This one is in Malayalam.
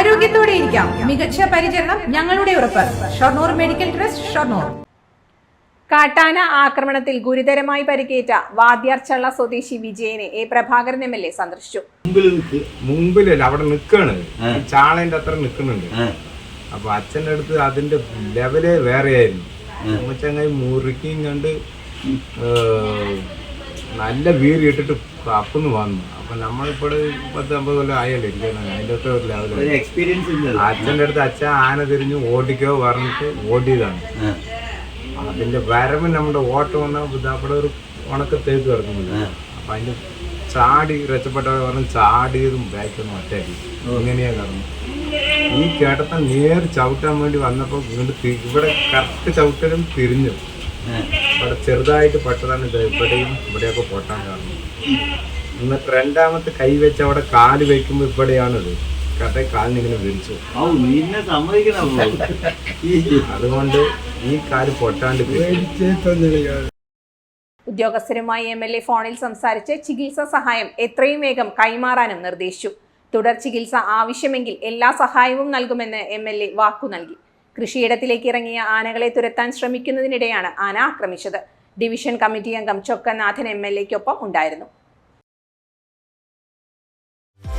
ആരോഗ്യത്തോടെ ഇരിക്കാം. മികച്ച പരിചരണം ഞങ്ങളുടെ ഉറപ്പ്. Shoranur medical trust Shoranur. കാട്ടാന ആക്രമണത്തിൽ ഗുരുതരമായി പരിക്കേറ്റ വാദ്യാർച്ചള്ള സ്വദേശി വിജയനെ A Prabhakaran M L A സന്ദർശിച്ചു. മുമ്പിലല്ല അവിടെ നിൽക്കാണ് ചാളന്റെ അത്ര നിൽക്കുന്നുണ്ട് അപ്പൊ അച്ഛന്റെ അടുത്ത് അതിന്റെ ലെവൽ വേറെ ആയിരുന്നു അമ്മച്ചങ്ങായി മുറുക്കിയും കണ്ട് നല്ല വീര് ഇട്ടിട്ട് കപ്പുന്ന് വന്നു. അപ്പൊ നമ്മളിപ്പോ പത്ത് അമ്പത് കൊല്ലം ആയല്ലോ ഇരിക്കണം അതിന്റെ ഒക്കെ ഒരു ഒരു ലെവൽ എക്സ്പീരിയൻസ് അച്ഛന്റെ അടുത്ത് അച്ഛൻ ആന തിരിഞ്ഞു ഓടിക്കോ പറഞ്ഞിട്ട് ഓടിയതാണ്. അതിന്റെ വരവ് നമ്മുടെ ഓട്ടം വന്ന അവിടെ ഒരു ഉണക്ക തേക്ക് കിടക്കുന്നില്ല. അപ്പൊ അതിന്റെ ചാടി രക്ഷപ്പെട്ട പറഞ്ഞ് ചാടിയതും ബാക്കൊന്നും ഒറ്റയാക്കി ഇങ്ങനെയാ കടന്നു. ഈ കേട്ടത്തെ നേർ ചവിട്ടാൻ വേണ്ടി വന്നപ്പോ വീണ്ടും ഇവിടെ കറക്റ്റ് ചവിട്ടലും തിരിഞ്ഞു. ഇവിടെ ചെറുതായിട്ട് പെട്ടതാണ് ഇവിടെയും ഇവിടെയൊക്കെ പൊട്ടാൻ കാരണം. എന്നിട്ട് രണ്ടാമത്തെ കൈ വെച്ച് അവിടെ കാൽ വെക്കുമ്പോ ഇവിടെയാണത്. കഥ കാലിന് ഇങ്ങനെ വിരിച്ചു അതുകൊണ്ട് ഈ കാൽ പൊട്ടാണ്ട്. ഉദ്യോഗസ്ഥരുമായി എം എൽ എ ഫോണിൽ സംസാരിച്ച് ചികിത്സാ സഹായം എത്രയും വേഗം കൈമാറാനും നിർദ്ദേശിച്ചു. തുടർ ചികിത്സ ആവശ്യമെങ്കിൽ എല്ലാ സഹായവും നൽകുമെന്ന് എം എൽ എ വാക്കു നൽകി. കൃഷിയിടത്തിലേക്ക് ഇറങ്ങിയ ആനകളെ തുരത്താൻ ശ്രമിക്കുന്നതിനിടെയാണ് ആന ആക്രമിച്ചത്. ഡിവിഷൻ കമ്മിറ്റി അംഗം ചൊക്കനാഥൻ എം എൽ എക്കൊപ്പം ഉണ്ടായിരുന്നു.